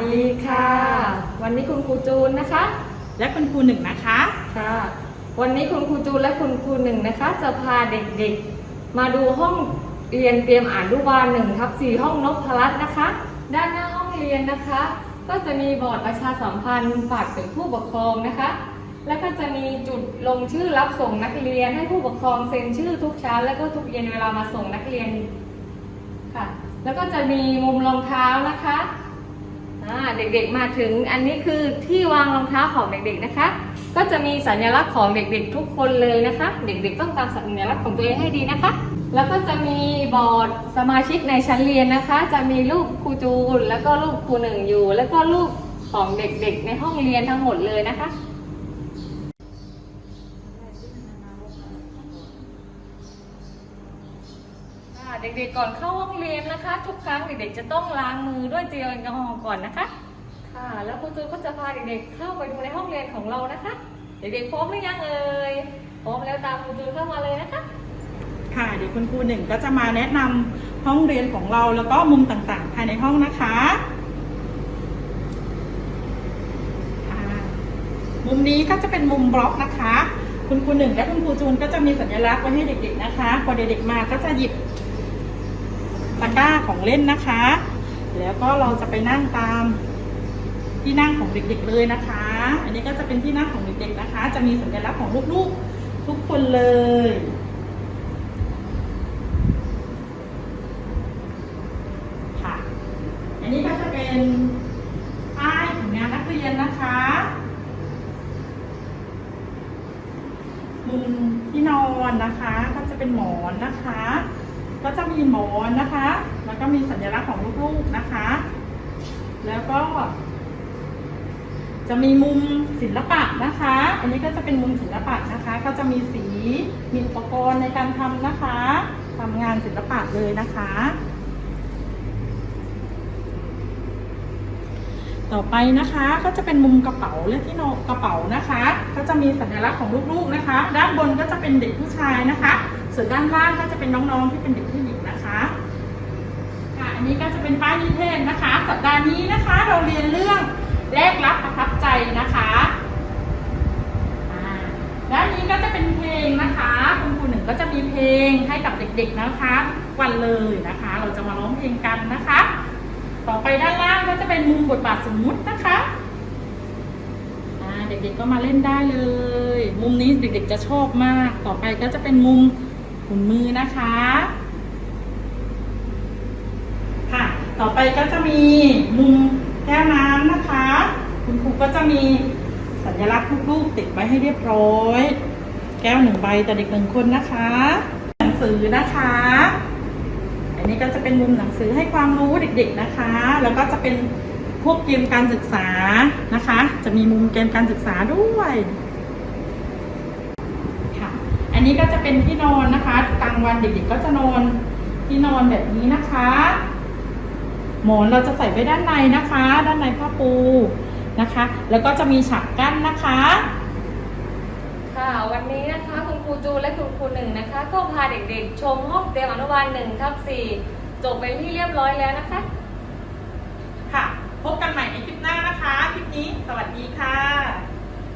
วัสดีค่ะ วันนี้คุณครูจูนนะคะ และคุณครูหนึ่งนะคะค่ะ วันนี้คุณครูจูนและคุณครูหนึ่งนะคะ จะพาเด็กๆ มาดูห้องเรียนเตรียมอ่านรุบาลหนึ่งทับสี่ห้องนพรัตน์นะคะ ด้านหน้าห้องเรียนนะคะ ก็จะมีบอร์ดประชาสัมพันธ์ฝากถึงผู้ปกครองนะคะ แล้วก็จะมีจุดลงชื่อรับส่งนักเรียนให้ผู้ปกครองเซ็นชื่อทุกเช้าแล้วก็ทุกเย็นเวลามาส่งนักเรียนค่ะ แล้วก็จะมีมุมรองเท้านะคะอ่า เด็กๆมาถึงอันนี้คือที่วางรองเท้าของเด็กๆนะคะ ก็จะมีสัญลักษณ์ของเด็กๆทุกคนเลยนะคะ เด็กๆต้องตามสัญลักษณ์ของตัวเองให้ดีนะคะ แล้วก็จะมีบอร์ดสมาชิกในชั้นเรียนนะคะ จะมีรูปครูจูนแล้วก็รูปครูหนึ่งอยู่ แล้วก็รูปของเด็กๆในห้องเรียนทั้งหมดเลยนะคะ ค่ะเด็กๆก่อนเข้าห้องเรียนนะคะ ทุกครั้งเด็กๆจะต้องล้างมือด้วยเจลแอลกอฮอล์ก่อนนะคะ ค่ะ แล้วครูจูนก็จะพาเด็กๆเข้าไปดูในห้องเรียนของเรานะคะ เด็กๆพร้อมหรือยังเอ่ยพร้อมแล้วตามครูจูนเข้ามาเลยนะคะ ค่ะเดี๋ยวคุณครูหนึ่งก็จะมาแนะนำห้องเรียนของเราแล้วก็มุมต่างๆภายในห้องนะคะค่ะมุมนี้ก็จะเป็นมุมบล็อกนะคะ คุณครูหนึ่งและคุณครูจูนก็จะมีสัญลักษณ์ไว้ให้เด็กๆนะคะพอเด็กๆมาก็จะหยิบ ตะกร้าของเล่นนะคะ แล้วก็เราจะไปนั่งตามที่นั่งของเด็กๆเลยนะคะ อันนี้ก็จะเป็นที่นั่งของเด็กๆนะคะ จะมีสัญลักษณ์ของลูกๆทุกคนเลยค่ะ อันนี้ก็จะเป็นป้ายของงานนักเรียนนะคะมุมที่นอนนะคะ ก็จะเป็นหมอนนะคะ ก็จะมีหมอนนะคะ แล้วก็มีสัญลักษณ์ของลูกๆนะคะ แล้วก็ จะมีมุมศิลปะนะคะ อันนี้ก็จะเป็นมุมศิลปะนะคะ ก็จะมีสี มีอุปกรณ์ในการทำนะคะทำงานศิลปะเลยนะคะ ต่อไปนะคะก็จะเป็นมุมกระเป๋าและที่นอนกระเป๋านะคะ ก็จะมีสัญลักษณ์ของลูกๆนะคะ ด้านบนก็จะเป็นเด็กผู้ชายนะคะส่วนด้านล่างก็จะเป็นน้องๆที่เป็นเด็กผู้หญิงนะคะค่ะอันนี้ก็จะเป็นป้ายนิเทศนะคะ สัปดาห์นี้นะคะ เราเรียนเรื่องแลกรับประทับใจนะคะอ่าด้านนี้ก็จะเป็นเพลงนะคะคุณครูหนึ่งก็จะมีเพลงให้กับเด็กๆนะคะทุกวันเลยนะคะ เราจะมาร้องเพลงกันนะคะ ต่อไปด้านล่างก็จะเป็นมุมบทบาทสมมุตินะคะเด็กๆก็มาเล่นได้เลย มุมนี้เด็กๆจะชอบมาก ต่อไปก็จะเป็นมุม หุ่นมือนะคะ ค่ะ ต่อไปก็จะมีมุมแก้วน้ำนะคะ คุณครูก็จะมีสัญลักษณ์ลูกๆติดไว้ให้เรียบร้อย แก้วหนึ่งใบแต่เด็กหนึ่งคนนะคะ หนังสือนะคะ อันนี้ก็จะเป็นมุมหนังสือให้ความรู้เด็กๆนะคะ แล้วก็จะเป็นพวกเกมการศึกษานะคะ จะมีมุมเกมการศึกษาด้วย อันนี้ก็จะเป็นที่นอนนะคะกลางวันเด็กๆก็จะนอนที่นอนแบบนี้นะคะ หมอนเราจะใส่ไว้ด้านในนะคะ ด้านในผ้าปูนะคะ แล้วก็จะมีฉากกั้นนะคะค่ะวันนี้นะคะคุณครูจูนและคุณครูหนึ่งนะคะ ก็พาเด็กๆ ชมห้องเตรียมอนุบาลหนึ่งทับสี่จบเป็นที่เรียบร้อยแล้วนะคะ ค่ะ พบกันใหม่ในคลิปหน้านะคะ คลิปนี้ สวัสดีค่ะ